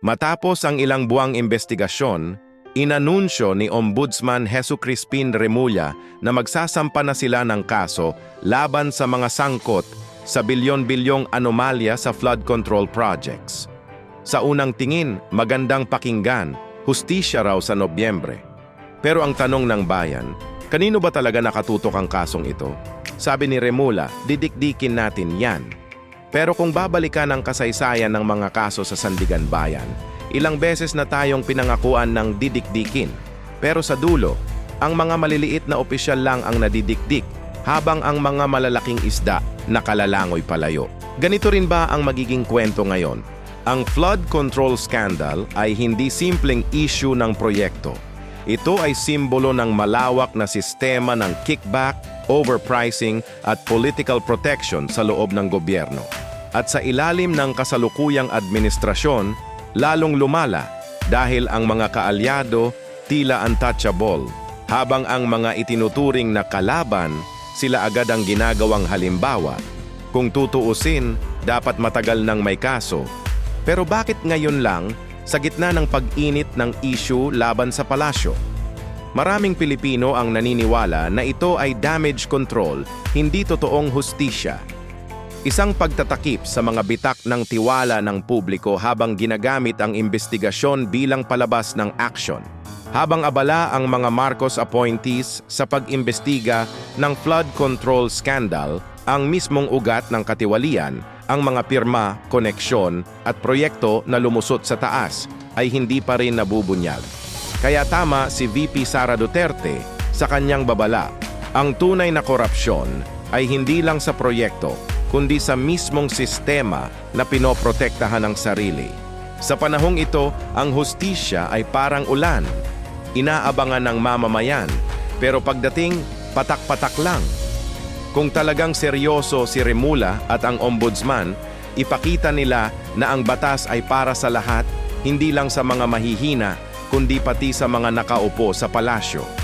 Matapos ang ilang buwang investigasyon, inanunsyo ni Ombudsman Jesu Crispin Remulla na magsasampa na sila ng kaso laban sa mga sangkot sa bilyon-bilyong anomalya sa flood control projects. Sa unang tingin, magandang pakinggan, hustisya raw sa Nobyembre. Pero ang tanong ng bayan, kanino ba talaga nakatutok ang kasong ito? Sabi ni Remulla, didikdikin natin yan. Pero kung babalikan ang kasaysayan ng mga kaso sa Sandigan Bayan, ilang beses na tayong pinangakuan ng didikdikin. Pero sa dulo, ang mga maliliit na opisyal lang ang nadidikdik, habang ang mga malalaking isda nakalalangoy palayo. Ganito rin ba ang magiging kwento ngayon? Ang flood control scandal ay hindi simpleng issue ng proyekto. Ito ay simbolo ng malawak na sistema ng kickback, overpricing at political protection sa loob ng gobyerno. At sa ilalim ng kasalukuyang administrasyon, lalong lumala dahil ang mga kaalyado tila untouchable, habang ang mga itinuturing na kalaban sila agad ang ginagawang halimbawa. Kung tutuusin, dapat matagal nang may kaso. Pero bakit ngayon lang, sa gitna ng pag-init ng issue laban sa palasyo? Maraming Pilipino ang naniniwala na ito ay damage control, hindi totoong hustisya. Isang pagtatakip sa mga bitak ng tiwala ng publiko habang ginagamit ang investigasyon bilang palabas ng action. Habang abala ang mga Marcos appointees sa pag-imbestiga ng flood control scandal, ang mismong ugat ng katiwalian, ang mga pirma, koneksyon at proyekto na lumusot sa taas ay hindi pa rin nabubunyag. Kaya tama si VP Sara Duterte sa kanyang babala. Ang tunay na korupsyon ay hindi lang sa proyekto, kundi sa mismong sistema na pinoprotektahan ng sarili. Sa panahong ito, ang hustisya ay parang ulan. Inaabangan ng mamamayan, pero pagdating, patak-patak lang. Kung talagang seryoso si Remula at ang ombudsman, ipakita nila na ang batas ay para sa lahat, hindi lang sa mga mahihina, kundi pati sa mga nakaupo sa palasyo.